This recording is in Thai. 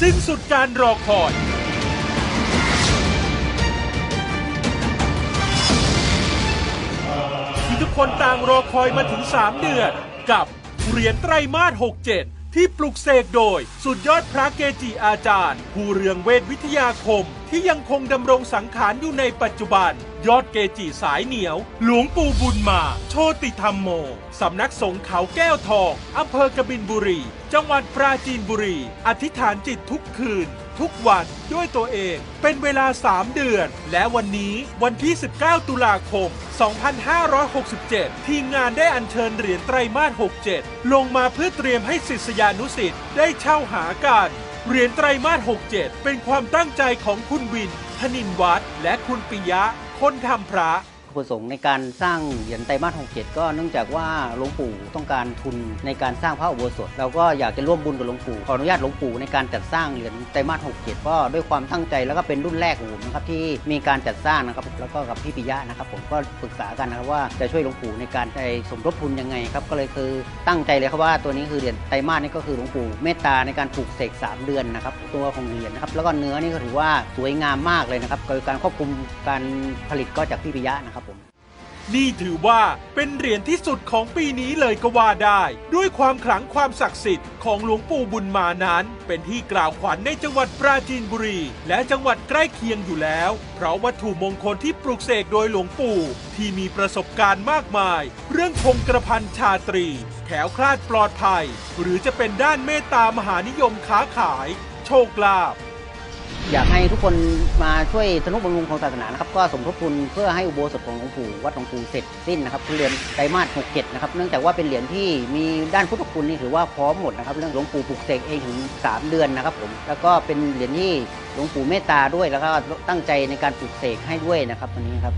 สิ้นสุดการรอคอย ที่ทุกคนต่างรอคอยมาถึง 3 เดือน กับเหรียญไตรมาส67 ที่ปลุกเสกโดย สุดยอดพระเกจิอาจารย์ ผู้เรืองเวทวิทยาคมที่ยังคงดำรงสังขารอยู่ในปัจจุบัน ยอดเกจิสายเหนียว หลวงปู่บุญมา โชติธรรมโม สำนักสงฆ์เขาแก้วทองอำเภอกบินบุรี จังหวัดปราจีนบุรี อธิษฐานจิตทุกคืน ทุกวันด้วยตัวเอง เป็นเวลา 3 เดือน และวันนี้วันที่ 19 ตุลาคม 2567 ทีมงานได้อัญเชิญเหรียญไตรมาส 67 ลงมาเพื่อเตรียมให้ศิษยานุสิษย์ได้เช่าหากันเหรียญไตรมาส 67 เป็นความตั้งใจของคุณวิน ธนินวัฒน์และคุณปิยะ คนทำพระ ประสงค์ในการสร้างเหรียญไตรมาส67 ก็เนื่องจากว่าหลวงปู่ต้องการทุนในการสร้างพระอุโบสถเราก็อยากจะร่วมบุญกับหลวงปู่ขออนุญาตหลวงปู่ในการจัดสร้างเหรียญไตรมาส67 ก็ด้วยความตั้งใจแล้วก็เป็นรุ่นแรกของผมนะครับที่มีการจัดสร้างนะครับแล้วก็กับพี่ปิยะนะครับ ผมก็ปรึกษากันนะครับว่าจะช่วยหลวงปู่ในการไปสมทบทุนยังไงครับก็เลยคือตั้งใจเลยครับว่าตัวนี้คือเหรียญไตรมาสนี่ก็คือหลวงปู่เมตตาในการปลูกเสกสามเดือนนะครับตัวของเหรียญนะครับแล้วก็เนื้อนี่ก็ถือว่าสวยงามมากเลยนะครับโดยการควบคุมการผลิตก็จากพี่ปิยะนะครับผม นี่ถือว่าเป็นเหรียญที่สุดของปีนี้เลยก็ว่าได้ ด้วยความขลังความศักดิ์สิทธิ์ของหลวงปู่บุญมานั้น เป็นที่กล่าวขวัญในจังหวัดปราจีนบุรี และจังหวัดใกล้เคียงอยู่แล้ว เพราะวัตถุมงคลที่ปลูกเสกโดยหลวงปู่ ที่มีประสบการณ์มากมาย เรื่องคงกระพันชาตรีแขวคลาดปลอดภัย หรือจะเป็นด้านเมตตามหานิยมค้าขาย โชคลาภ อยากให้ทุกคนมาช่วยสนุบำรุงของศาสนานะครับก็สมทบทุนเพื่อให้อุโบสถของหลวงปู่วัดหลวงปู่เสร็จสิ้นนะครับคือเหรียญไตรมาส67นะครับเนื่องจากว่าเป็นเหรียญที่มีด้านพุทธคุณนี่ถือว่าพร้อมหมดนะครับเรื่องหลวงปู่ปลุกเสกเองถึง 3 เดือนนะครับผมแล้วก็เป็นเหรียญที่หลวงปู่เมตตาด้วย แล้วก็ตั้งใจในการปลุกเสกให้ด้วยนะครับวันนี้ครับ